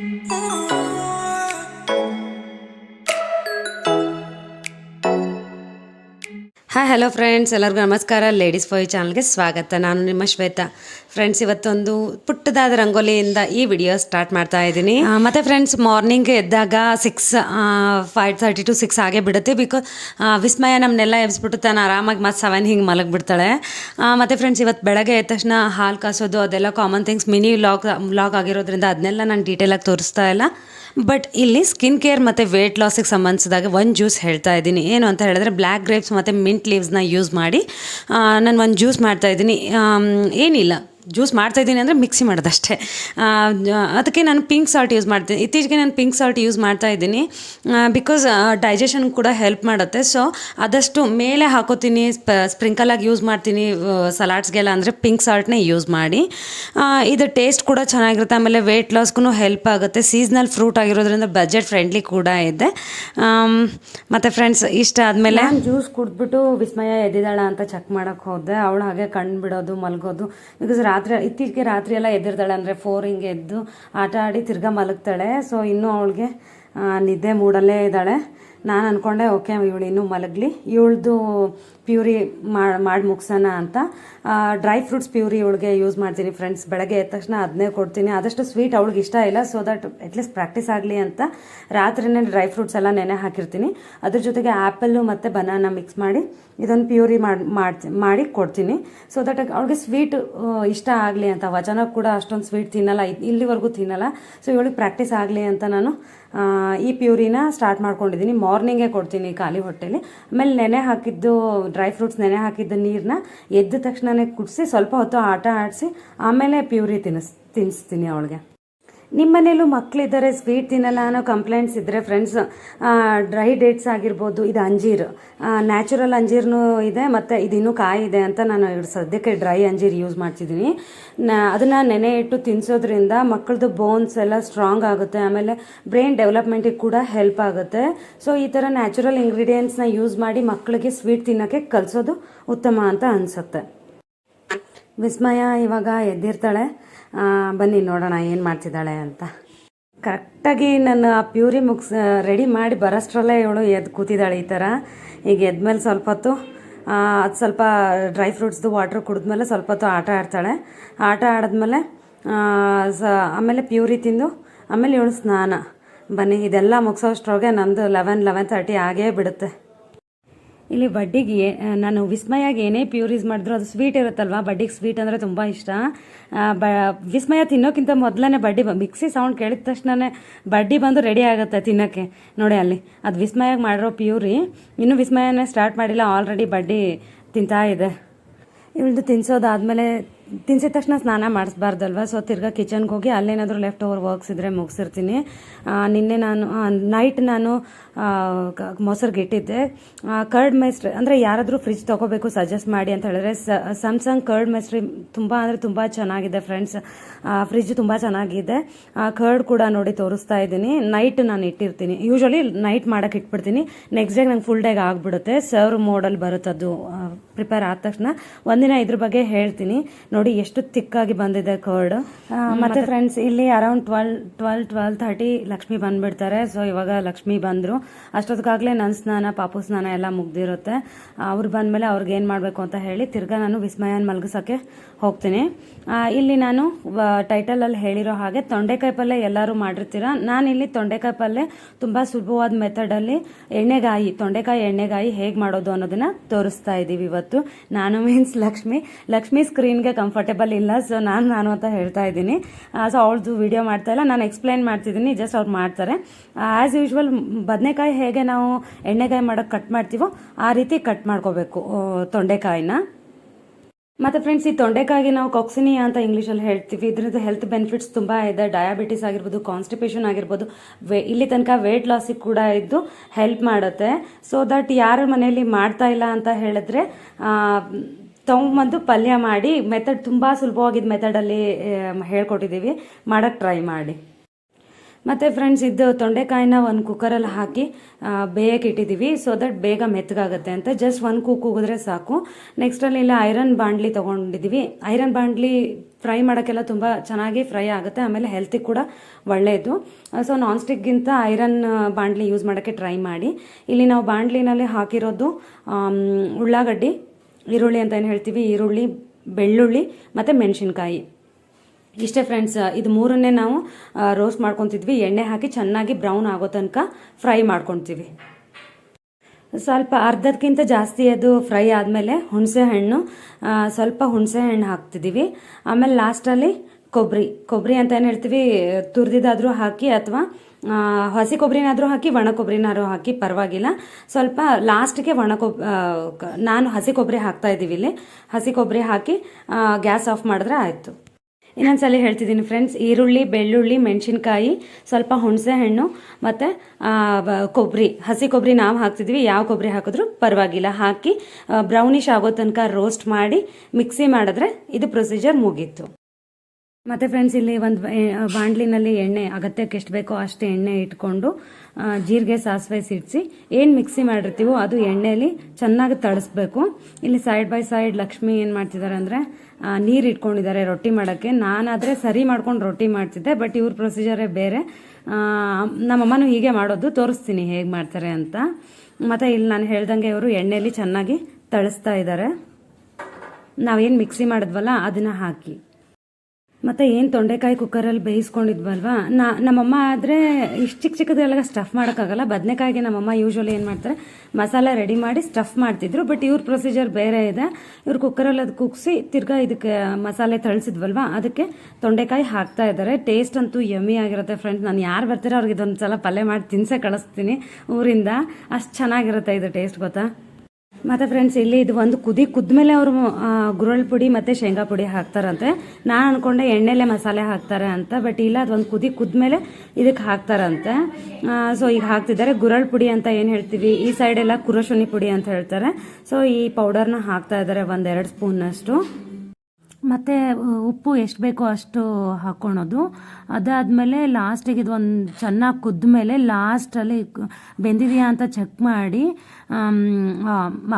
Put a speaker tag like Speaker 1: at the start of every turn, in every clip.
Speaker 1: Ooh. Hello friends ಎಲ್ಲರಿಗೂ ನಮಸ್ಕಾರ. Ladies ಫಾಯ್ ಚಾನಲ್ಗೆ ಸ್ವಾಗತ. ನಾನು ನಿಮ್ಮ ಶ್ವೇತಾ. ಫ್ರೆಂಡ್ಸ್ ಇವತ್ತೊಂದು ಪುಟ್ಟದಾದ ರಂಗೋಲಿಯಿಂದ ಈ ವಿಡಿಯೋ ಸ್ಟಾರ್ಟ್ ಮಾಡ್ತಾ ಇದ್ದೀನಿ. ಮತ್ತು ಫ್ರೆಂಡ್ಸ್ ಮಾರ್ನಿಂಗ್ ಎದ್ದಾಗ six five thirty to six ಆಗೇ ಬಿಡುತ್ತೆ ಬಿಕಾಸ್ ವಿಸ್ಮಯ ನಮ್ಮನ್ನೆಲ್ಲ ಎಬ್ಸ್ಬಿಟ್ಟು ತಾನು ಆರಾಮಾಗಿ ಮತ್ತು ಸೆವೆನ್ ಹಿಂಗೆ ಮಲಗಿಬಿಡ್ತಾಳೆ. ಮತ್ತು ಫ್ರೆಂಡ್ಸ್ ಇವತ್ತು ಬೆಳಗ್ಗೆ ಎದ್ದ ತಕ್ಷಣ ಹಾಲು ಕಾಸೋದು ಅದೆಲ್ಲ common things mini vlog vlog ಆಗಿರೋದ್ರಿಂದ ಅದನ್ನೆಲ್ಲ ನಾನು ಡೀಟೇಲಾಗಿ ತೋರಿಸ್ತಾ ಇಲ್ಲ. ಬಟ್ ಇಲ್ಲಿ ಸ್ಕಿನ್ ಕೇರ್ ಮತ್ತು ವೆಯ್ಟ್ ಲಾಸಿಗೆ ಸಂಬಂಧಿಸಿದಾಗ ಒಂದು ಜ್ಯೂಸ್ ಹೇಳ್ತಾ ಇದ್ದೀನಿ. ಏನು ಅಂತ ಹೇಳಿದ್ರೆ ಬ್ಲ್ಯಾಕ್ ಗ್ರೇಪ್ಸ್ ಮತ್ತು ಮಿಂಟ್ ಲೀವ್ಸ್ನ ಯೂಸ್ ಮಾಡಿ ನಾನು ಒಂದು ಜ್ಯೂಸ್ ಮಾಡ್ತಾ ಇದ್ದೀನಿ. ಏನಿಲ್ಲ. ಜ್ಯೂಸ್ ಮಾಡ್ತಾ ಇದ್ದೀನಿ ಅಂದರೆ ಮಿಕ್ಸಿ ಮಾಡೋದಷ್ಟೇ. ಅದಕ್ಕೆ ನಾನು ಪಿಂಕ್ ಸಾಲ್ಟ್ ಯೂಸ್ ಮಾಡ್ತೀನಿ. ಇತ್ತೀಚೆಗೆ ನಾನು ಪಿಂಕ್ ಸಾಲ್ಟ್ ಯೂಸ್ ಮಾಡ್ತಾ ಇದ್ದೀನಿ. ಬಿಕಾಸ್ ಡೈಜೆಷನ್ ಕೂಡ ಹೆಲ್ಪ್ ಮಾಡುತ್ತೆ. ಸೊ ಆದಷ್ಟು ಮೇಲೆ ಹಾಕೋತೀನಿ ಸ್ಪ್ರಿಂಕಲಾಗಿ ಯೂಸ್ ಮಾಡ್ತೀನಿ ಸಲಾಡ್ಸ್ಗೆಲ್ಲ ಅಂದರೆ ಪಿಂಕ್ ಸಾಲ್ಟ್ನೇ ಯೂಸ್ ಮಾಡಿ. ಇದು ಟೇಸ್ಟ್ ಕೂಡ ಚೆನ್ನಾಗಿರುತ್ತೆ. ಆಮೇಲೆ ವೆಯ್ಟ್ ಲಾಸ್ಗೂ ಹೆಲ್ಪ್ ಆಗುತ್ತೆ. ಸೀಸ್ನಲ್ ಫ್ರೂಟ್ ಆಗಿರೋದ್ರಿಂದ ಬಜೆಟ್ ಫ್ರೆಂಡ್ಲಿ ಕೂಡ ಇದೆ. ಮತ್ತು ಫ್ರೆಂಡ್ಸ್ ಇಷ್ಟ ಆದಮೇಲೆ ಜ್ಯೂಸ್ ಕುಡಿದ್ಬಿಟ್ಟು ವಿಸ್ಮಯ ಎದ್ದಿದ್ದಾಳ ಅಂತ ಚೆಕ್ ಮಾಡೋಕ್ಕೆ ಹೋದೆ. ಅವಳು ಹಾಗೆ ಕಣ್ಣು ಬಿಡೋದು, ಮಲಗೋದು. ಬಿಕಾಸ್ ರಾತ್ರಿ, ಇತ್ತೀಚೆಗೆ ರಾತ್ರಿ ಎಲ್ಲ ಎದ್ದಿರ್ತಾಳೆ ಅಂದರೆ ಫೋರ್ ಹಿಂಗೆ ಎದ್ದು ಆಟ ಆಡಿ ತಿರ್ಗಾ ಮಲಗ್ತಾಳೆ. ಸೊ ಇನ್ನೂ ಅವಳಿಗೆ ನಿದ್ದೆ ಮೂಡಲ್ಲೇ ಇದ್ದಾಳೆ. ನಾನು ಅಂದ್ಕೊಂಡೆ ಓಕೆ ಇವಳು ಇನ್ನೂ ಮಲಗಲಿ. ಇವಳದು ಪ್ಯೂರಿ ಮಾಡಿ ಮುಗಿಸೋಣ ಅಂತ. ಡ್ರೈ ಫ್ರೂಟ್ಸ್ ಪ್ಯೂರಿ ಇವಳಿಗೆ ಯೂಸ್ ಮಾಡ್ತೀನಿ ಫ್ರೆಂಡ್ಸ್. ಬೆಳಗ್ಗೆ ಎದ್ದ ತಕ್ಷಣ ಅದನ್ನೇ ಕೊಡ್ತೀನಿ. ಆದಷ್ಟು ಸ್ವೀಟ್ ಅವಳಿಗೆ ಇಷ್ಟ ಇಲ್ಲ ಸೊ ದಟ್ ಅಟ್ಲೀಸ್ಟ್ ಪ್ರಾಕ್ಟೀಸ್ ಆಗಲಿ ಅಂತ. ರಾತ್ರಿನೇ ಡ್ರೈ ಫ್ರೂಟ್ಸ್ ಎಲ್ಲ ನೆನೆ ಹಾಕಿರ್ತೀನಿ. ಅದ್ರ ಜೊತೆಗೆ ಆ್ಯಪಲ್ಲು ಮತ್ತು ಬನಾನ ಮಿಕ್ಸ್ ಮಾಡಿ ಇದೊಂದು ಪ್ಯೂರಿ ಮಾಡಿ ಮಾಡಿ ಕೊಡ್ತೀನಿ. ಸೊ ದಟ್ ಅವಳಿಗೆ ಸ್ವೀಟ್ ಇಷ್ಟ ಆಗಲಿ ಅಂತ. ವಚನ ಕೂಡ ಅಷ್ಟೊಂದು ಸ್ವೀಟ್ ತಿನ್ನಲ್ಲ ಇಲ್ಲಿವರೆಗೂ ತಿನ್ನಲ್ಲ. ಸೊ ಇವಳಿಗೆ ಪ್ರಾಕ್ಟೀಸ್ ಆಗಲಿ ಅಂತ ನಾನು ಈ ಪ್ಯೂರಿನ ಸ್ಟಾರ್ಟ್ ಮಾಡ್ಕೊಂಡಿದ್ದೀನಿ ಮಾರ್ನಿಂಗೇ ಕೊಡ್ತೀನಿ ಖಾಲಿ ಹೊಟ್ಟೆಲಿ. ಆಮೇಲೆ ನೆನೆ ಹಾಕಿದ್ದು ಡ್ರೈ ಫ್ರೂಟ್ಸ್ ನೆನೆ ಹಾಕಿದ್ದು ನೀರನ್ನ ಎದ್ದ ತಕ್ಷಣನೇ ಕುಡಿಸಿ ಸ್ವಲ್ಪ ಹೊತ್ತು ಆಟ ಆಡಿಸಿ, ಆಮೇಲೆ ಪ್ಯೂರಿ ತಿನ್ನಿಸ್ ತಿನ್ನಿಸ್ತೀನಿ ಅವಳಿಗೆ. ನಿಮ್ಮ ಮನೇಲೂ ಮಕ್ಕಳಿದ್ದಾರೆ ಸ್ವೀಟ್ ತಿನ್ನಲ್ಲ ಅನ್ನೋ ಕಂಪ್ಲೇಂಟ್ಸ್ ಇದ್ದರೆ ಫ್ರೆಂಡ್ಸ್ ಡ್ರೈ ಡೇಟ್ಸ್ ಆಗಿರ್ಬೋದು, ಇದು ಅಂಜೀರ್ ನ್ಯಾಚುರಲ್ ಅಂಜೀರ್ನೂ ಇದೆ ಮತ್ತು ಇದು ಇನ್ನೂ ಕಾಯಿ ಇದೆ ಅಂತ ನಾನು ಸದ್ಯಕ್ಕೆ ಡ್ರೈ ಅಂಜೀರ್ ಯೂಸ್ ಮಾಡ್ತಿದ್ದೀನಿ. ಅದನ್ನು ನೆನೆ ಇಟ್ಟು ತಿನ್ನಿಸೋದ್ರಿಂದ ಮಕ್ಕಳದು ಬೋನ್ಸ್ ಎಲ್ಲ ಸ್ಟ್ರಾಂಗ್ ಆಗುತ್ತೆ, ಆಮೇಲೆ ಬ್ರೈನ್ ಡೆವಲಪ್ಮೆಂಟಿಗೆ ಕೂಡ ಹೆಲ್ಪ್ ಆಗುತ್ತೆ. ಸೊ ಈ ಥರ ನ್ಯಾಚುರಲ್ ಇಂಗ್ರೀಡಿಯೆಂಟ್ಸ್ನ ಯೂಸ್ ಮಾಡಿ ಮಕ್ಕಳಿಗೆ ಸ್ವೀಟ್ ತಿನ್ನೋಕ್ಕೆ ಕಲಿಸೋದು ಉತ್ತಮ ಅಂತ ಅನಿಸುತ್ತೆ. ವಿಸ್ಮಯ ಇವಾಗ ಎದ್ದಿರ್ತಾಳೆ. ಬನ್ನಿ ನೋಡೋಣ ಏನು ಮಾಡ್ತಿದ್ದಾಳೆ ಅಂತ. ಕರೆಕ್ಟಾಗಿ ನಾನು ಆ ಪ್ಯೂರಿ ಮುಗ್ಸ್ ರೆಡಿ ಮಾಡಿ ಬರೋಷ್ಟರಲ್ಲೇ ಇವಳು ಎದ್ದು ಕೂತಿದ್ದಾಳೆ ಈ ಥರ. ಈಗ ಎದ್ಮೇಲೆ ಸ್ವಲ್ಪ ಹೊತ್ತು ಅದು ಸ್ವಲ್ಪ ಡ್ರೈ ಫ್ರೂಟ್ಸ್ದು ವಾಟ್ರ್ ಕುಡಿದ್ಮೇಲೆ ಸ್ವಲ್ಪ ಹೊತ್ತು ಆಟ ಆಡ್ತಾಳೆ. ಆಟ ಆಡಿದ್ಮೇಲೆ ಸ, ಆಮೇಲೆ ಪ್ಯೂರಿ ತಿಂದು, ಆಮೇಲೆ ಇವಳು ಸ್ನಾನ. ಬನ್ನಿ, ಇದೆಲ್ಲ ಮುಗಿಸೋಷ್ಟ್ರೊಳಗೆ ನಂದು ಲೆವೆನ್ ಲೆವೆನ್ ತರ್ಟಿ ಆಗೇ ಬಿಡುತ್ತೆ. ಇಲ್ಲಿ ಬಡ್ಡಿಗೆ ನಾನು ವಿಸ್ಮಯಾಗಿ ಏನೇ ಪ್ಯೂರೀಸ್ ಮಾಡಿದ್ರು ಅದು ಸ್ವೀಟ್ ಇರುತ್ತಲ್ವಾ? ಬಡ್ಡಿಗೆ ಸ್ವೀಟ್ ಅಂದರೆ ತುಂಬ ಇಷ್ಟ. ಬ, ವಿಸ್ಮಯ ತಿನ್ನೋಕ್ಕಿಂತ ಮೊದಲನೇ ಬಡ್ಡಿ ಮಿಕ್ಸಿ ಸೌಂಡ್ ಕೇಳಿದ ತಕ್ಷಣನೇ ಬಡ್ಡಿ ಬಂದು ರೆಡಿ ಆಗುತ್ತೆ ತಿನ್ನೋಕ್ಕೆ. ನೋಡಿ ಅಲ್ಲಿ, ಅದು ವಿಸ್ಮಯಾಗಿ ಮಾಡಿರೋ ಪ್ಯೂರಿ ಇನ್ನೂ ವಿಸ್ಮಯನೇ ಸ್ಟಾರ್ಟ್ ಮಾಡಿಲ್ಲ ಆಲ್ರೆಡಿ ಬಡ್ಡಿ ತಿಂತಾ ಇದೆ. ಇವಳದು ತಿನ್ಸೋದಾದ್ಮೇಲೆ ತಿನ್ಸಿದ ತಕ್ಷಣ ಸ್ನಾನ ಮಾಡಿಸ್ಬಾರ್ದಲ್ವ? ಸೊ ತಿರ್ಗಾ ಕಿಚನ್ಗೆ ಹೋಗಿ ಅಲ್ಲೇನಾದರೂ ಲೆಫ್ಟ್ ಓವರ್ ವರ್ಕ್ಸ್ ಇದ್ದರೆ ಮುಗಿಸಿರ್ತೀನಿ ನಿನ್ನೆ ನಾನು ನೈಟ್ ನಾನು ಮೊಸರಿಗೆ ಇಟ್ಟಿದ್ದೆ. ಕರ್ಡ್ ಮೈಸ್ಟ್ರಿ ಅಂದರೆ ಯಾರಾದರೂ ಫ್ರಿಜ್ ತೊಗೋಬೇಕು ಸಜೆಸ್ಟ್ ಮಾಡಿ ಅಂತ ಹೇಳಿದ್ರೆ ಸ್ಯಾಮ್ಸಂಗ್ ಕರ್ಡ್ ಮೈಸ್ಟ್ರಿ ತುಂಬ ಅಂದರೆ ತುಂಬ ಚೆನ್ನಾಗಿದೆ ಫ್ರೆಂಡ್ಸ್ ಫ್ರಿಜ್ ತುಂಬ ಚೆನ್ನಾಗಿದೆ. ಕರ್ಡ್ ಕೂಡ ನೋಡಿ ತೋರಿಸ್ತಾ ಇದ್ದೀನಿ. ನೈಟ್ ನಾನು ಇಟ್ಟಿರ್ತೀನಿ. ಯೂಶ್ವಲಿ ನೈಟ್ ಮಾಡೋಕೆ ಇಟ್ಬಿಡ್ತೀನಿ. ನೆಕ್ಸ್ಟ್ ಡೇಗೆ ನಂಗೆ ಫುಲ್ ಡೇಗೆ ಆಗಿಬಿಡುತ್ತೆ. ಸರ್ವ್ ಮೋಡಲ್ಲಿ ಬರುತ್ತದು. ಪ್ರಿಪೇರ್ ಆದ ತಕ್ಷಣ ಒಂದಿನ ಇದ್ರ ಬಗ್ಗೆ ಹೇಳ್ತೀನಿ. ನೋಡಿ ಎಷ್ಟು ತಿಕ್ಕಾಗಿ ಬಂದಿದೆ ಕರ್ಡ್ ಮತ್ತೆ ಫ್ರೆಂಡ್ಸ್ ಇಲ್ಲಿ around twelve twelve twelve thirty Lakshmi ಬಂದ್ಬಿಡ್ತಾರೆ. ಸೊ ಇವಾಗ ಲಕ್ಷ್ಮಿ ಬಂದ್ರು. ಅಷ್ಟೊತ್ತಿಗಾಗಲೇ ನನ್ ಸ್ನಾನ ಪಾಪು ಸ್ನಾನ ಎಲ್ಲ ಮುಗ್ದಿರುತ್ತೆ. ಅವ್ರು ಬಂದ್ಮೇಲೆ ಅವ್ರಿಗೆ ಏನು ಮಾಡಬೇಕು ಅಂತ ಹೇಳಿ ತಿರ್ಗಾ ನಾನು ವಿಸ್ಮಯನ ಮಲಗಿಸೋಕ್ಕೆ ಹೋಗ್ತೀನಿ. ಇಲ್ಲಿ ನಾನು ಟೈಟಲ್ ಅಲ್ಲಿ ಹೇಳಿರೋ ಹಾಗೆ ತೊಂಡೆಕಾಯಿ ಪಲ್ಯ ಎಲ್ಲರೂ ಮಾಡಿರ್ತೀರ? ಇಲ್ಲಿ ತೊಂಡೆಕಾಯಿ ಪಲ್ಯ ತುಂಬಾ ಸುಲಭವಾದ ಮೆಥಡಲ್ಲಿ ಎಣ್ಣೆಗಾಯಿ ತೊಂಡೆಕಾಯಿ ಎಣ್ಣೆಗಾಯಿ ಹೇಗೆ ಮಾಡೋದು ಅನ್ನೋದನ್ನ ತೋರಿಸ್ತಾ ಇದೀವಿ ಇವತ್ತು. ನಾನು ಮೀನ್ಸ್ ಲಕ್ಷ್ಮಿ. ಲಕ್ಷ್ಮಿ ಸ್ಕ್ರೀನ್ಗೆ ಕಂಫರ್ಟೇಬಲ್ ಇಲ್ಲ ಸೊ ನಾನು ನಾನು ಅಂತ ಹೇಳ್ತಾ ಇದ್ದೀನಿ. ಸೊ ಅವ್ರದ್ದು ವಿಡಿಯೋ ಮಾಡ್ತಾ ಇಲ್ಲ. ನಾನು ಎಕ್ಸ್ಪ್ಲೈನ್ ಮಾಡ್ತಿದ್ದೀನಿ ಜಸ್ಟ್ ಅವ್ರು ಮಾಡ್ತಾರೆ. ಆ್ಯಸ್ ಯೂಶ್ವಲ್ ಬದನೆಕಾಯಿ ಹೇಗೆ ನಾವು ಎಣ್ಣೆಕಾಯಿ ಮಾಡೋಕ್ಕೆ ಕಟ್ ಮಾಡ್ತೀವೋ, ಆ ರೀತಿ ಕಟ್ ಮಾಡ್ಕೋಬೇಕು ತೊಂಡೆಕಾಯಿನ. ಮತ್ತೆ ಫ್ರೆಂಡ್ಸ್ ಈ ತೊಂಡೆಕಾಯಿಗೆ ನಾವು ಕಾಕ್ಸಿನಿಯಾ ಅಂತ ಇಂಗ್ಲೀಷಲ್ಲಿ ಹೇಳ್ತೀವಿ. ಇದರಿಂದ ಹೆಲ್ತ್ ಬೆನಿಫಿಟ್ಸ್ ತುಂಬ ಇದೆ. ಡಯಾಬಿಟಿಸ್ ಆಗಿರ್ಬೋದು ಕಾನ್ಸ್ಟಿಪೇಷನ್ ಆಗಿರ್ಬೋದು ಇಲ್ಲಿ ತನಕ ವೆಯ್ಟ್ ಲಾಸಿಗೆ ಕೂಡ ಇದ್ದು ಹೆಲ್ಪ್ ಮಾಡುತ್ತೆ. ಸೊ ದಟ್ ಯಾರ ಮನೆಯಲ್ಲಿ ಮಾಡ್ತಾ ಇಲ್ಲ ಅಂತ ಹೇಳಿದ್ರೆ ತಗೊಂಬಂದು ಪಲ್ಯ ಮಾಡಿ ಮೆಥಡ್ ತುಂಬ ಸುಲಭವಾಗಿದ್ದ ಮೆಥಡಲ್ಲಿ ಹೇಳ್ಕೊಟ್ಟಿದ್ದೀವಿ. ಮಾಡೋಕ್ಕೆ ಟ್ರೈ ಮಾಡಿ. ಮತ್ತು ಫ್ರೆಂಡ್ಸ್ ಇದು ತೊಂಡೆಕಾಯಿನ ಒಂದು ಕುಕ್ಕರಲ್ಲಿ ಹಾಕಿ ಬೇಯಕ್ಕೆ ಇಟ್ಟಿದ್ದೀವಿ ಸೊ ದಟ್ ಬೇಗ ಮೆತ್ತಗಾಗುತ್ತೆ ಅಂತ. ಜಸ್ಟ್ ಒಂದು ಕುಕ್ ಕೂಗಿದ್ರೆ ಸಾಕು. ನೆಕ್ಸ್ಟ್ ಅಲ್ಲಿ ಇಲ್ಲ ಐರನ್ ಬಾಂಡ್ಲಿ ತೊಗೊಂಡಿದ್ದೀವಿ ಐರನ್ ಬಾಂಡ್ಲಿ ಫ್ರೈ ಮಾಡೋಕ್ಕೆಲ್ಲ ತುಂಬ ಚೆನ್ನಾಗಿ ಫ್ರೈ ಆಗುತ್ತೆ. ಆಮೇಲೆ ಹೆಲ್ತಿಗೆ ಕೂಡ ಒಳ್ಳೆಯದು ಸೊ ನಾನ್ ಸ್ಟಿಕ್ಗಿಂತ ಐರನ್ ಬಾಂಡ್ಲಿ ಯೂಸ್ ಮಾಡೋಕ್ಕೆ ಟ್ರೈ ಮಾಡಿ. ಇಲ್ಲಿ ನಾವು ಬಾಂಡ್ಲಿನಲ್ಲಿ ಹಾಕಿರೋದು ಉಳ್ಳಾಗಡ್ಡಿ, ಈರುಳ್ಳಿ ಅಂತ ಏನು ಹೇಳ್ತೀವಿ? ಈರುಳ್ಳಿ, ಬೆಳ್ಳುಳ್ಳಿ ಮತ್ತು ಮೆಣಸಿನ್ಕಾಯಿ. ಇಷ್ಟೇ ಫ್ರೆಂಡ್ಸ್ ಇದು ಮೂರನ್ನೇ ನಾವು ರೋಸ್ಟ್ ಮಾಡ್ಕೊತಿದ್ವಿ. ಎಣ್ಣೆ ಹಾಕಿ ಚೆನ್ನಾಗಿ ಬ್ರೌನ್ ಆಗೋ ತನಕ ಫ್ರೈ ಮಾಡ್ಕೊತೀವಿ. ಸ್ವಲ್ಪ ಅರ್ಧಕ್ಕಿಂತ ಜಾಸ್ತಿ ಅದು ಫ್ರೈ ಆದಮೇಲೆ ಹುಣಸೆ ಹಣ್ಣು ಸ್ವಲ್ಪ ಹುಣಸೆ ಹಣ್ಣು ಹಾಕ್ತಿದ್ದೀವಿ ಆಮೇಲೆ ಲಾಸ್ಟಲ್ಲಿ ಕೊಬ್ಬರಿ ಕೊಬ್ಬರಿ ಅಂತ ಏನು ಹೇಳ್ತೀವಿ? ತುರಿದಿದ್ದಾದರೂ ಹಾಕಿ ಅಥವಾ ಹಸಿ ಕೊಬ್ಬರಿನಾದರೂ ಹಾಕಿ, ಒಣ ಕೊಬ್ಬರಿನಾದ್ರೂ ಹಾಕಿ, ಪರವಾಗಿಲ್ಲ. ಸ್ವಲ್ಪ ಲಾಸ್ಟ್ಗೆ ಒಣ ಕೊಬ್ ನಾನು ಹಸಿ ಕೊಬ್ಬರಿ ಹಾಕ್ತಾ ಇದ್ದೀವಿ ಇಲ್ಲಿ. ಹಸಿ ಕೊಬ್ಬರಿ ಹಾಕಿ ಗ್ಯಾಸ್ ಆಫ್ ಮಾಡಿದ್ರೆ ಆಯಿತು. ಇನ್ನೊಂದ್ಸಲ ಹೇಳ್ತಿದ್ದೀನಿ ಫ್ರೆಂಡ್ಸ್ ಈರುಳ್ಳಿ, ಬೆಳ್ಳುಳ್ಳಿ, ಮೆಣಸಿನ್ಕಾಯಿ, ಸ್ವಲ್ಪ ಹುಣಸೆ ಹಣ್ಣು ಮತ್ತು ಕೊಬ್ಬರಿ ಹಸಿ ಕೊಬ್ಬರಿ ನಾವು ಹಾಕ್ತಿದ್ವಿ, ಯಾವ ಕೊಬ್ಬರಿ ಹಾಕಿದ್ರು ಪರವಾಗಿಲ್ಲ. ಹಾಕಿ ಬ್ರೌನಿಶ್ ಆಗೋ ತನಕ ರೋಸ್ಟ್ ಮಾಡಿ ಮಿಕ್ಸಿ ಮಾಡಿದ್ರೆ ಇದು ಪ್ರೊಸೀಜರ್ ಮುಗೀತು. ಮತ್ತು ಫ್ರೆಂಡ್ಸ್ ಇಲ್ಲಿ ಒಂದು ಬಾಂಡ್ಲಿನಲ್ಲಿ ಎಣ್ಣೆ, ಅಗತ್ಯಕ್ಕೆ ಎಷ್ಟು ಬೇಕೋ ಅಷ್ಟು ಎಣ್ಣೆ ಇಟ್ಕೊಂಡು ಜೀರಿಗೆ, ಸಾಸಿವೆ ಸಿಡಿಸಿ, ಏನು ಮಿಕ್ಸಿ ಮಾಡಿರ್ತೀವೋ ಅದು ಎಣ್ಣೆಯಲ್ಲಿ ಚೆನ್ನಾಗಿ ತಳಿಸ್ಬೇಕು ಇಲ್ಲಿ ಸೈಡ್ ಬೈ ಸೈಡ್ ಲಕ್ಷ್ಮಿ ಏನು ಮಾಡ್ತಿದ್ದಾರೆ ಅಂದರೆ ನೀರು ಇಟ್ಕೊಂಡಿದ್ದಾರೆ ರೊಟ್ಟಿ ಮಾಡೋಕ್ಕೆ. ನಾನಾದರೆ ಸರಿ ಮಾಡ್ಕೊಂಡು ರೊಟ್ಟಿ ಮಾಡ್ತಿದ್ದೆ ಬಟ್ ಇವ್ರ ಪ್ರೊಸೀಜರೇ ಬೇರೆ. ನಮ್ಮಮ್ಮನೂ ಹೀಗೆ ಮಾಡೋದು, ತೋರಿಸ್ತೀನಿ ಹೇಗೆ ಮಾಡ್ತಾರೆ ಅಂತ. ಮತ್ತು ಇಲ್ಲಿ ನಾನು ಹೇಳ್ದಂಗೆ ಇವರು ಎಣ್ಣೆಯಲ್ಲಿ ಚೆನ್ನಾಗಿ ತಳಿಸ್ತಾ ಇದ್ದಾರೆ ನಾವೇನು ಮಿಕ್ಸಿ ಮಾಡಿದ್ವಲ್ಲ, ಅದನ್ನು ಹಾಕಿ. ಮತ್ತು ಏನು ತೊಂಡೆಕಾಯಿ ಕುಕ್ಕರಲ್ಲಿ ಬೇಯಿಸ್ಕೊಂಡಿದ್ವಲ್ವಾ? ನಾ, ನಮ್ಮಮ್ಮ ಆದರೆ ಇಷ್ಟು ಚಿಕ್ಕ ಚಿಕ್ಕದೆಲ್ಲ ಸ್ಟಫ್ ಮಾಡೋಕ್ಕಾಗಲ್ಲ. ಬದನೆಕಾಯಿಗೆ ನಮ್ಮಮ್ಮ ಯೂಶ್ವಲಿ ಏನು ಮಾಡ್ತಾರೆ, ಮಸಾಲ ರೆಡಿ ಮಾಡಿ ಸ್ಟಫ್ ಮಾಡ್ತಿದ್ರು. ಬಟ್ ಇವ್ರ ಪ್ರೊಸೀಜರ್ ಬೇರೆ ಇದೆ. ಇವ್ರು ಕುಕ್ಕರಲ್ಲಿ ಅದು ಕುಗ್ಸಿ ತಿರ್ಗಾ ಇದಕ್ಕೆ ಮಸಾಲೆ ತಳಿಸಿದ್ವಲ್ವಾ? ಅದಕ್ಕೆ ತೊಂಡೆಕಾಯಿ ಹಾಕ್ತಾ ಇದ್ದಾರೆ ಟೇಸ್ಟ್ ಅಂತೂ ಯಮ್ಮಿ ಆಗಿರುತ್ತೆ ಫ್ರೆಂಡ್ಸ್ ನಾನು ಯಾರು ಬರ್ತೀರೋ ಅವ್ರಿಗೆ ಇದೊಂದು ಸಲ ಪಲ್ಯ ಮಾಡಿ ತಿನ್ಸೆ ಕಳಿಸ್ತೀನಿ ಊರಿಂದ. ಅಷ್ಟು ಚೆನ್ನಾಗಿರುತ್ತೆ ಇದು ಟೇಸ್ಟ್ ಗೊತ್ತಾ? ಮತ್ತು ಫ್ರೆಂಡ್ಸ್ ಇಲ್ಲಿ ಇದು ಒಂದು ಕುದಿ ಕುದ್ಮೇಲೆ ಅವರು ಗುರಳ್ ಪುಡಿ ಮತ್ತೆ ಶೇಂಗಾ ಪುಡಿ ಹಾಕ್ತಾರಂತೆ. ನಾನು ಅನ್ಕೊಂಡೆ ಎಣ್ಣೆಲೆ ಮಸಾಲೆ ಹಾಕ್ತಾರೆ ಅಂತ ಬಟ್ ಇಲ್ಲ, ಅದು ಒಂದು ಕುದಿ ಕುದ್ಮೇಲೆ ಇದಕ್ಕೆ ಹಾಕ್ತಾರಂತೆ. ಸೊ ಈಗ ಹಾಕ್ತಿದ್ದಾರೆ. ಗುರಳ್ ಪುಡಿ ಅಂತ ಏನು ಹೇಳ್ತೀವಿ? ಈ ಸೈಡೆಲ್ಲ ಕುರಶುನಿ ಪುಡಿ ಅಂತ ಹೇಳ್ತಾರೆ. ಸೊ ಈ ಪೌಡರ್ನ ಹಾಕ್ತಾ ಇದ್ದಾರೆ ಒಂದೆರಡು ಸ್ಪೂನಷ್ಟು ಮತ್ತು ಉಪ್ಪು ಎಷ್ಟು ಬೇಕೋ ಅಷ್ಟು ಹಾಕ್ಕೊಳೋದು ಅದಾದಮೇಲೆ ಲಾಸ್ಟಿಗೆ ಒಂದು ಚೆನ್ನಾಗಿ ಕುದ್ದ ಮೇಲೆ ಲಾಸ್ಟಲ್ಲಿ ಬೆಂದಿದೆಯಾ ಅಂತ ಚೆಕ್ ಮಾಡಿ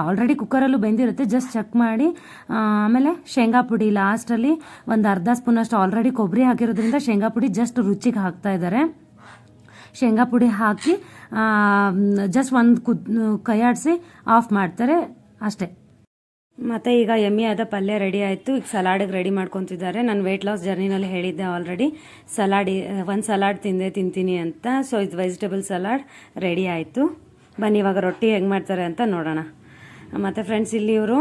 Speaker 1: ಆಲ್ರೆಡಿ ಕುಕ್ಕರಲ್ಲೂ ಬೆಂದಿರುತ್ತೆ ಜಸ್ಟ್ ಚೆಕ್ ಮಾಡಿ ಆಮೇಲೆ ಶೇಂಗಾ ಪುಡಿ ಲಾಸ್ಟಲ್ಲಿ ಒಂದು ಅರ್ಧ ಸ್ಪೂನಷ್ಟು ಆಲ್ರೆಡಿ ಕೊಬ್ಬರಿ ಹಾಕಿರೋದ್ರಿಂದ ಶೇಂಗಾ ಪುಡಿ ಜಸ್ಟ್ ರುಚಿಗೆ ಹಾಕ್ತಾ ಇದ್ದಾರೆ ಶೇಂಗಾ ಪುಡಿ ಹಾಕಿ ಜಸ್ಟ್ ಒಂದು ಕುದ್, ಕೈಯಾಡಿಸಿ ಆಫ್ ಮಾಡ್ತಾರೆ, ಅಷ್ಟೇ. ಮತ್ತು ಈಗ ಎಮ್ಮಿ ಆದ ಪಲ್ಯ ರೆಡಿ ಆಯಿತು. ಈಗ ಸಲಾಡಿಗೆ ರೆಡಿ ಮಾಡ್ಕೊತಿದ್ದಾರೆ. ನಾನು ವೆಯ್ಟ್ ಲಾಸ್ ಜರ್ನಿನಲ್ಲಿ ಹೇಳಿದ್ದೆ ಆಲ್ರೆಡಿ ಸಲಾಡ್ ಒಂದು ಸಲಾಡ್ ತಿಂದೆ, ತಿಂತೀನಿ ಅಂತ. ಸೊ ಇದು ವೆಜಿಟೇಬಲ್ ಸಲಾಡ್ ರೆಡಿ ಆಯಿತು. ಬನ್ನಿ, ಇವಾಗ ರೊಟ್ಟಿ ಹೆಂಗೆ ಮಾಡ್ತಾರೆ ಅಂತ ನೋಡೋಣ. ಮತ್ತು ಫ್ರೆಂಡ್ಸ್ ಇಲ್ಲಿ ಇವರು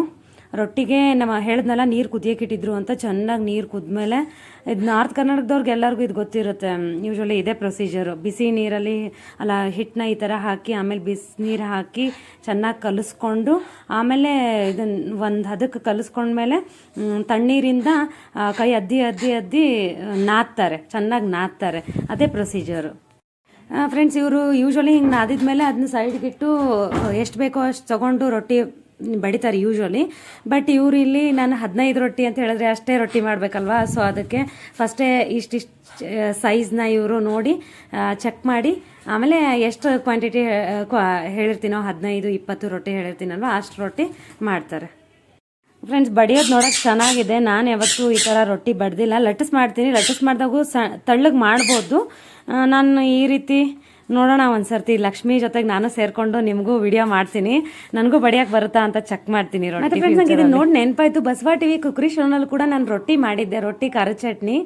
Speaker 1: ರೊಟ್ಟಿಗೆ ನಮ್ಮ ಹೇಳಿದ್ನಲ್ಲ, ನೀರು ಕುದಿಯಕ್ಕೆ ಇಟ್ಟಿದ್ರು ಅಂತ, ಚೆನ್ನಾಗಿ ನೀರು ಕುದ್ಮೇಲೆ ಇದು ನಾರ್ತ್ ಕರ್ನಾಟಕದವ್ರಿಗೆಲ್ಲರಿಗೂ ಇದು ಗೊತ್ತಿರುತ್ತೆ. ಯೂಶ್ವಲಿ ಇದೇ ಪ್ರೊಸೀಜರು ಬಿಸಿ ನೀರಲ್ಲಿ ಅಲ್ಲ, ಹಿಟ್ಟನ್ನ ಈ ಥರ ಹಾಕಿ, ಆಮೇಲೆ ಬಿಸಿ ನೀರು ಹಾಕಿ ಚೆನ್ನಾಗಿ ಕಲಿಸ್ಕೊಂಡು, ಆಮೇಲೆ ಇದನ್ನು ಒಂದು ಹದಕ್ಕೆ ಕಲಿಸ್ಕೊಂಡ್ಮೇಲೆ ತಣ್ಣೀರಿಂದ ಕೈ ಅದ್ದಿ ಅದ್ದಿ ಅದ್ದಿ ನಾದ್ತಾರೆ. ಚೆನ್ನಾಗಿ ನಾದ್ತಾರೆ. ಅದೇ ಪ್ರೊಸೀಜರು ಫ್ರೆಂಡ್ಸ್ ಇವರು ಯೂಶ್ವಲಿ ಹಿಂಗೆ ನಾದಿದ್ಮೇಲೆ ಅದನ್ನ ಸೈಡ್ಗಿಟ್ಟು ಎಷ್ಟು ಬೇಕೋ ಅಷ್ಟು ತೊಗೊಂಡು ರೊಟ್ಟಿ ಬಡಿತಾರೆ ಯೂಶ್ವಲಿ ಬಟ್ ಇವರು ಇಲ್ಲಿ ನಾನು ಹದಿನೈದು ರೊಟ್ಟಿ ಅಂತ ಹೇಳಿದ್ರೆ ಅಷ್ಟೇ ರೊಟ್ಟಿ ಮಾಡಬೇಕಲ್ವಾ? ಸೊ ಅದಕ್ಕೆ ಫಸ್ಟೇ ಇಷ್ಟಿಷ್ಟು ಸೈಜ್ನ ಇವರು ನೋಡಿ ಚೆಕ್ ಮಾಡಿ. ಆಮೇಲೆ ಎಷ್ಟು ಕ್ವಾಂಟಿಟಿ ಹೇಳಿರ್ತೀನೋ ಹದಿನೈದು, ಇಪ್ಪತ್ತು ರೊಟ್ಟಿ ಹೇಳಿರ್ತೀನಲ್ವ, ಅಷ್ಟು ರೊಟ್ಟಿ ಮಾಡ್ತಾರೆ. ಫ್ರೆಂಡ್ಸ್ ಬಡಿಯೋದು ನೋಡೋಕೆ ಚೆನ್ನಾಗಿದೆ. ನಾನು ಯಾವತ್ತೂ ಈ ಥರ ರೊಟ್ಟಿ ಬಡ್ದಿಲ್ಲ. ಲಟ್ಟಿಸ್ ಮಾಡ್ತೀನಿ. ಲಟ್ಟಿಸ್ ಮಾಡಿದಾಗೂ ಸ, ತಳ್ಳಗೆ ಮಾಡ್ಬೋದು. ನಾನು ಈ ರೀತಿ ನೋಡೋಣ ಒಂದು ಸರ್ತಿ ಲಕ್ಷ್ಮಿ ಜೊತೆಗೆ ನಾನು ಸೇರ್ಕೊಂಡು ನಿಮಗೂ ವಿಡಿಯೋ ಮಾಡ್ತೀನಿ. ನನಗೂ ಬಡಿಯಕ್ಕೆ ಬರುತ್ತಾ ಅಂತ ಚೆಕ್ ಮಾಡ್ತೀನಿ ರೊಟ್ಟಿ ಫ್ರೆಂಡ್ಸ್ ನಂಗೆ ಇದನ್ನ ನೋಡಿ ನೆನಪಾಯ್ತು. ಬಸವ ಟಿವಿ ಕುಕ್ರಿ ಶೋನಲ್ಲಿ ಕೂಡ ನಾನು ರೊಟ್ಟಿ ಮಾಡಿದ್ದೆ. ರೊಟ್ಟಿ ಖಾರದ ಚಟ್ನಿ.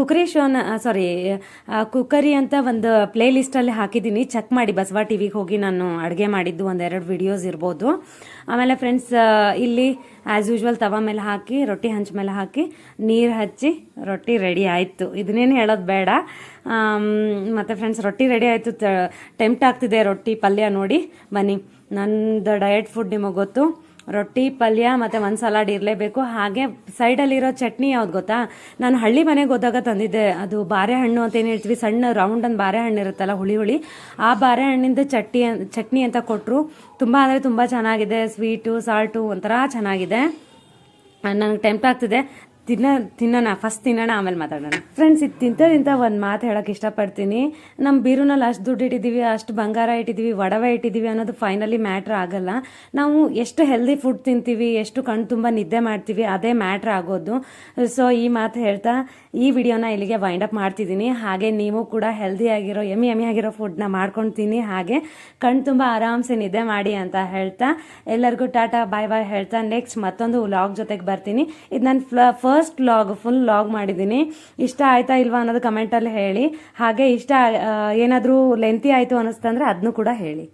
Speaker 1: ಕುಕ್ರಿ ಶೋನ ಸಾರಿ ಕುಕ್ಕರಿ ಅಂತ ಒಂದು ಪ್ಲೇ ಲಿಸ್ಟಲ್ಲಿ ಹಾಕಿದ್ದೀನಿ. ಚೆಕ್ ಮಾಡಿ ಬಸವ ಟಿವಿಗೆ ಹೋಗಿ ನಾನು ಅಡುಗೆ ಮಾಡಿದ್ದು ಒಂದೆರಡು ವಿಡಿಯೋಸ್ ಇರ್ಬೋದು. ಆಮೇಲೆ ಫ್ರೆಂಡ್ಸ್ ಇಲ್ಲಿ ಆ್ಯಸ್ ಯೂಶ್ವಲ್ ತವ ಮೇಲೆ ಹಾಕಿ, ರೊಟ್ಟಿ ಹಂಚ ಮೇಲೆ ಹಾಕಿ, ನೀರು ಹಚ್ಚಿ ರೊಟ್ಟಿ ರೆಡಿ ಆಯಿತು. ಇದನ್ನೇನು ಹೇಳೋದು ಬೇಡ. ಮತ್ತು ಫ್ರೆಂಡ್ಸ್ ರೊಟ್ಟಿ ರೆಡಿ ಆಯಿತು. ಟೆಂಪ್ಟ್ ಆಗ್ತಿದೆ ರೊಟ್ಟಿ ಪಲ್ಯ ನೋಡಿ. ಬನ್ನಿ. ನಂದು ಡಯಟ್ ಫುಡ್ ನಿಮಗೆ ಗೊತ್ತು. ರೊಟ್ಟಿ, ಪಲ್ಯ ಮತ್ತು ಒಂದು ಸಲಾಡ್ ಇರಲೇಬೇಕು. ಹಾಗೆ ಸೈಡಲ್ಲಿರೋ ಚಟ್ನಿ ಯಾವ್ದು ಗೊತ್ತಾ? ನಾನು ಹಳ್ಳಿ ಮನೆಗೆ ಹೋದಾಗ ತಂದಿದ್ದೆ. ಅದು ಬಾರೆಹಣ್ಣು ಅಂತ ಏನು ಹೇಳ್ತೀವಿ? ಸಣ್ಣ ರೌಂಡ್ ಒಂದು ಬಾರೆಹಣ್ಣು ಇರುತ್ತಲ್ಲ, ಹುಳಿ ಹುಳಿ. ಆ ಬಾರೆಹಣ್ಣಿಂದ ಚಟ್ನಿ ಚಟ್ನಿ ಅಂತ ಕೊಟ್ಟರು ತುಂಬ ಅಂದರೆ ತುಂಬ ಚೆನ್ನಾಗಿದೆ. ಸ್ವೀಟು ಸಾಲ್ಟು ಒಂಥರ ಚೆನ್ನಾಗಿದೆ. ನನಗೆ ಟೆಂಪ್ಟ್ ಆಗ್ತಿದೆ. ತಿನ್ನ, ತಿನ್ನೋಣ ಫಸ್ಟ್ ತಿನ್ನೋಣ, ಆಮೇಲೆ ಮಾತಾಡೋಣ. ಫ್ರೆಂಡ್ಸ್ ಇದು ತಿಂತ ತಿಂತ ಒಂದು ಮಾತು ಹೇಳಕ್ಕೆ ಇಷ್ಟಪಡ್ತೀನಿ. ನಮ್ಮ ಬೀರುನಲ್ಲಿ ಅಷ್ಟು ದುಡ್ಡು ಇಟ್ಟಿದ್ದೀವಿ ಅಷ್ಟು ಬಂಗಾರ ಇಟ್ಟಿದ್ದೀವಿ ಒಡವೆ ಇಟ್ಟಿದ್ದೀವಿ ಅನ್ನೋದು ಫೈನಲಿ ಮ್ಯಾಟ್ರ್ ಆಗಲ್ಲ. ನಾವು ಎಷ್ಟು ಹೆಲ್ದಿ ಫುಡ್ ತಿಂತೀವಿ, ಎಷ್ಟು ಕಣ್ಣು ತುಂಬ ನಿದ್ದೆ ಮಾಡ್ತೀವಿ, ಅದೇ ಮ್ಯಾಟ್ರ್ ಆಗೋದು. ಸೊ ಈ ಮಾತು ಹೇಳ್ತಾ ಈ ವಿಡಿಯೋನ ಇಲ್ಲಿಗೆ ವೈಂಡ್ ಅಪ್ ಮಾಡ್ತಿದ್ದೀನಿ. ಹಾಗೆ ನೀವು ಕೂಡ ಹೆಲ್ದಿ ಆಗಿರೋ ಎಮ್ಮಿ ಎಮ್ಮಿ ಆಗಿರೋ ಫುಡ್ನ ಮಾಡ್ಕೊಳ್ತೀನಿ ಹಾಗೆ ಕಣ್ಣು ತುಂಬ ಆರಾಮ್ಸೆ ನಿದ್ದೆ ಮಾಡಿ ಅಂತ ಹೇಳ್ತಾ. ಎಲ್ಲರಿಗೂ ಟಾಟಾ ಬಾಯ್ ಬಾಯ್ ಹೇಳ್ತಾ. ನೆಕ್ಸ್ಟ್ ಮತ್ತೊಂದು ವ್ಲಾಗ್ ಜೊತೆಗೆ ಬರ್ತೀನಿ. ಇದು ನನ್ನ ಫಸ್ಟ್ ವ್ಲಾಗ್ ಫುಲ್ ಲಾಗ್ ಮಾಡಿದ್ದೀನಿ. ಇಷ್ಟ ಆಯ್ತಾ ಇಲ್ವಾ ಅನ್ನೋದು ಕಮೆಂಟಲ್ಲಿ ಹೇಳಿ. ಹಾಗೆ ಇಷ್ಟ ಏನಾದರೂ ಲೆಂತಿ ಆಯಿತು ಅನ್ನಿಸ್ತಂದ್ರೆ ಅದನ್ನು ಕೂಡ ಹೇಳಿ.